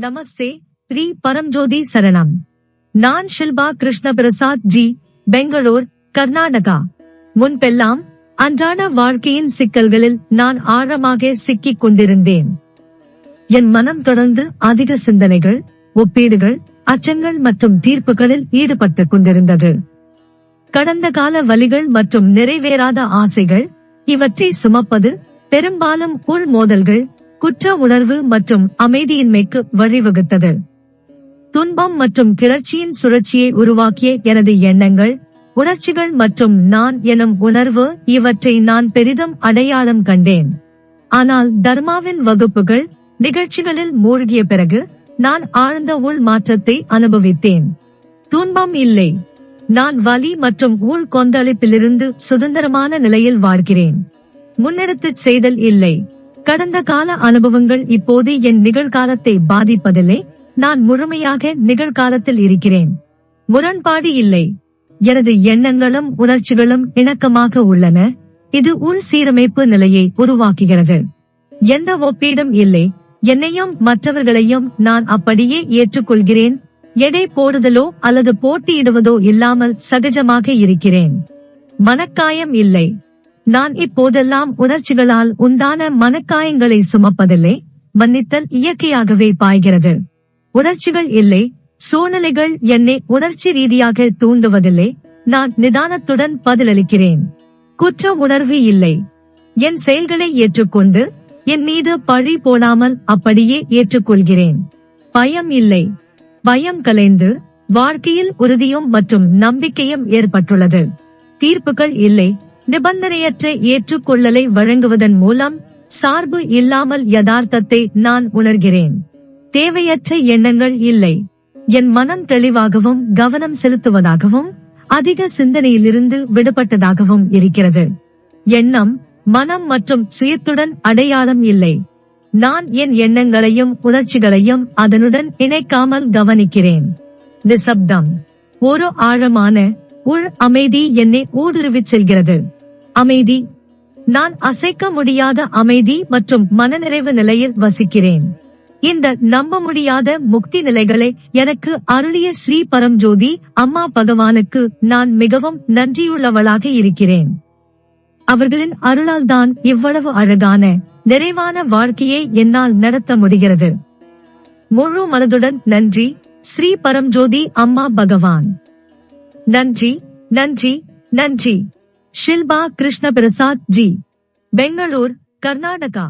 நமஸ்தே ஸ்ரீ பரம்ஜோதி சரணம். நான் ஷில்பா கிருஷ்ண பிரசாத் ஜி பெங்களூர் கர்நாடகா. முன்பெல்லாம் அன்றாட வாழ்க்கையின் சிக்கல்களில் நான் ஆழமாக சிக்கிக் கொண்டிருந்தேன். என் மனம் தொடர்ந்து அதிக சிந்தனைகள் ஒப்பீடுகள் அச்சங்கள் மற்றும் தீர்ப்புகளில் ஈடுபட்டுக் கொண்டிருந்தது. கடந்த கால வலிகள் மற்றும் நிறைவேறாத ஆசைகள் இவற்றை சுமப்பது பெரும்பாலும் உள் மோதல்கள் குற்ற உணர்வு மற்றும் அமைதியின்மைக்கு வழிவகுத்தது. துன்பம் மற்றும் கிளர்ச்சியின் சுழற்சியை உருவாக்கிய எனது எண்ணங்கள் உணர்ச்சிகள் மற்றும் நான் எனும் உணர்வு இவற்றை நான் பெரிதும் அடையாளம் கண்டேன். ஆனால் தர்மாவின் வகுப்புகள் நிகழ்ச்சிகளில் மூழ்கிய பிறகு நான் ஆழ்ந்த உள் மாற்றத்தை அனுபவித்தேன். துன்பம் இல்லை. நான் வலி மற்றும் ஊழ் கொந்தளிப்பிலிருந்து சுதந்திரமான நிலையில் வாழ்கிறேன். முன்னெடுத்துச் செய்தல் இல்லை. கடந்த கால அனுபவங்கள் இப்போது என் நிகழ்காலத்தை பாதிப்பதில்லை. நான் முழுமையாக நிகழ்காலத்தில் இருக்கிறேன். முரண்பாடு இல்லை. எனது எண்ணங்களும் உணர்ச்சிகளும் இணக்கமாக உள்ளன. இது உள் சீரமைப்பு நிலையை உருவாக்குகிறது. எந்த ஒப்பீடும் இல்லை. என்னையும் மற்றவர்களையும் நான் அப்படியே ஏற்றுக்கொள்கிறேன். எடை போடுதலோ அல்லது போட்டியிடுவதோ இல்லாமல் சகஜமாக இருக்கிறேன். மனக்காயம் இல்லை. நான் இப்போதெல்லாம் உணர்ச்சிகளால் உண்டான மனக்காயங்களை சுமப்பதில்லை. மன்னித்தல் இயற்கையாகவே பாய்கிறது. உணர்ச்சிகள் இல்லை. சூழ்நிலைகள் என்னை உணர்ச்சி ரீதியாக தூண்டுவதில்லை. நான் நிதானத்துடன் பதிலளிக்கிறேன். குற்ற உணர்வு இல்லை. என் செயல்களை ஏற்றுக்கொண்டு என் மீது பழி போடாமல் அப்படியே ஏற்றுக்கொள்கிறேன். பயம் இல்லை. பயம் கலைந்து வாழ்க்கையில் உறுதியும் மற்றும் நம்பிக்கையும் ஏற்பட்டுள்ளது. தீர்ப்புகள் இல்லை. நிபந்தனையற்ற ஏற்றுக்கொள்ளலை வழங்குவதன் மூலம் சார்பு இல்லாமல் யதார்த்தத்தை நான் உணர்கிறேன். தேவையற்ற எண்ணங்கள் இல்லை. என் மனம் தெளிவாகவும் கவனம் செலுத்துவதாகவும் அதிக சிந்தனையிலிருந்து விடுபட்டதாகவும் இருக்கிறது. எண்ணம் மனம் மற்றும் சுயத்துடன் அடையாளம் இல்லை. நான் என் எண்ணங்களையும் உணர்ச்சிகளையும் அதனுடன் இணைக்காமல் கவனிக்கிறேன். நிசப்தம். ஒரு ஆழமான உள் அமைதி என்னை ஊடுருவிச் செல்கிறது. அமைதி. நான் அசைக்க முடியாத அமைதி மற்றும் மனநிறைவு நிலையில் வசிக்கிறேன். இந்த நம்ப முடியாத முக்தி நிலைகளை எனக்கு அருளிய ஸ்ரீ பரம்ஜோதி அம்மா பகவானுக்கு நான் மிகவும் நன்றியுள்ளவளாக இருக்கிறேன். அவர்களின் அருளால் தான் இவ்வளவு அழகான நிறைவான வாழ்க்கையை என்னால் நடத்த முடிகிறது. முழு மனதுடன் நன்றி ஸ்ரீ பரம்ஜோதி அம்மா பகவான். நன்றி நன்றி நன்றி. ஷில்பா கிருஷ்ண பிரசாத் ஜி பெங்களூர் கர்நாடகா